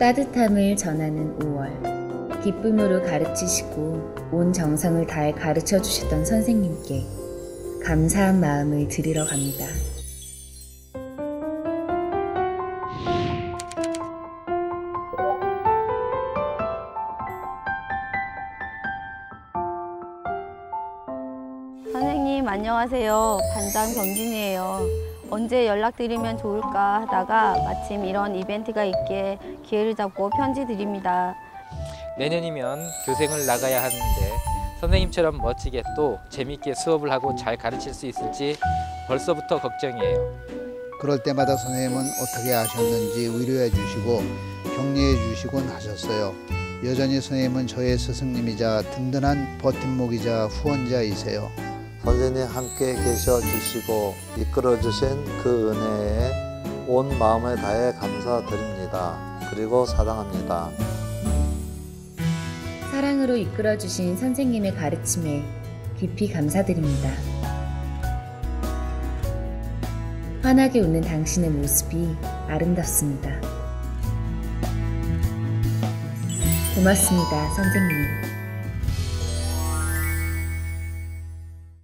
따뜻함을 전하는 5월. 기쁨으로 가르치시고 온 정성을 다해 가르쳐 주셨던 선생님께 감사한 마음을 드리러 갑니다. 선생님 안녕하세요. 반장 경진이에요. 언제 연락드리면 좋을까 하다가 마침 이런 이벤트가 있기에 기회를 잡고 편지 드립니다. 내년이면 교생을 나가야 하는데 선생님처럼 멋지게 또 재밌게 수업을 하고 잘 가르칠 수 있을지 벌써부터 걱정이에요. 그럴 때마다 선생님은 어떻게 하셨는지 위로해 주시고 격려해 주시곤 하셨어요. 여전히 선생님은 저의 스승님이자 든든한 버팀목이자 후원자이세요. 선생님 함께 계셔 주시고 이끌어 주신 그 은혜에 온 마음을 다해 감사드립니다. 그리고 사랑합니다. 사랑으로 이끌어 주신 선생님의 가르침에 깊이 감사드립니다. 환하게 웃는 당신의 모습이 아름답습니다. 고맙습니다, 선생님.